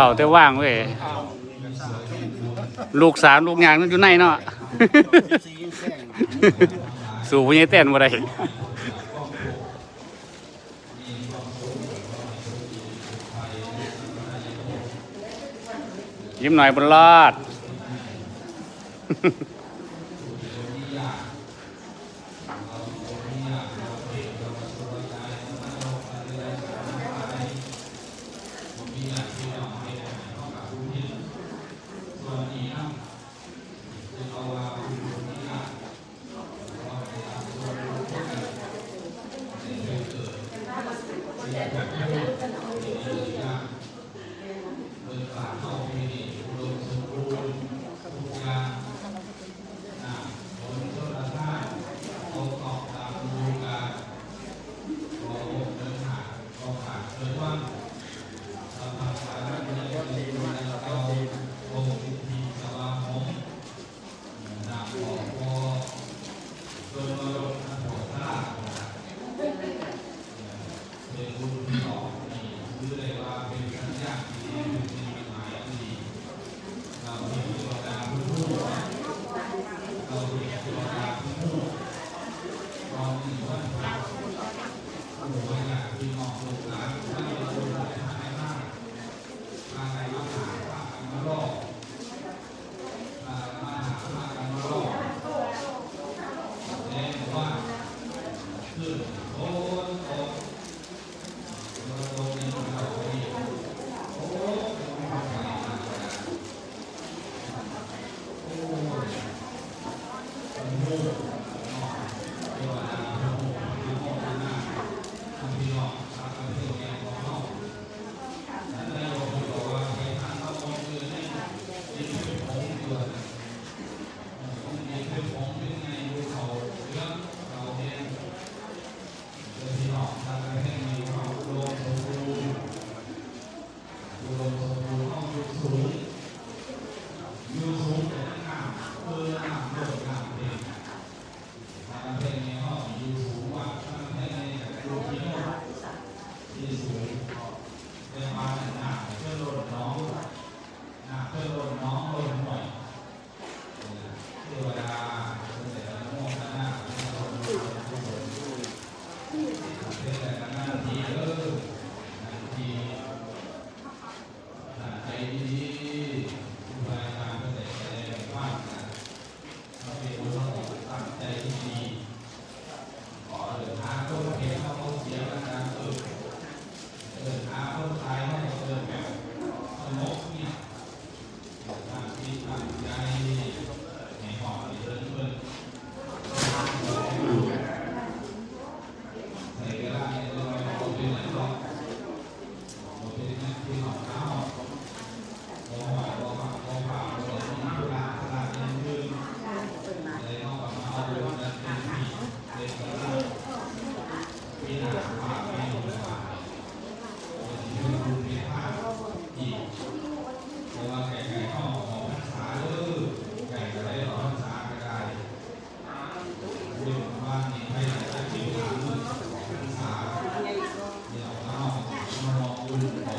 เอาแต่ว่างเว้ยลูกสามลูกยางนั่นอยู่ในเนาะสีแซงสู่พญายเต้นบ่ได้ยิ้มหน่อยบนรอด Yeah. Thank you.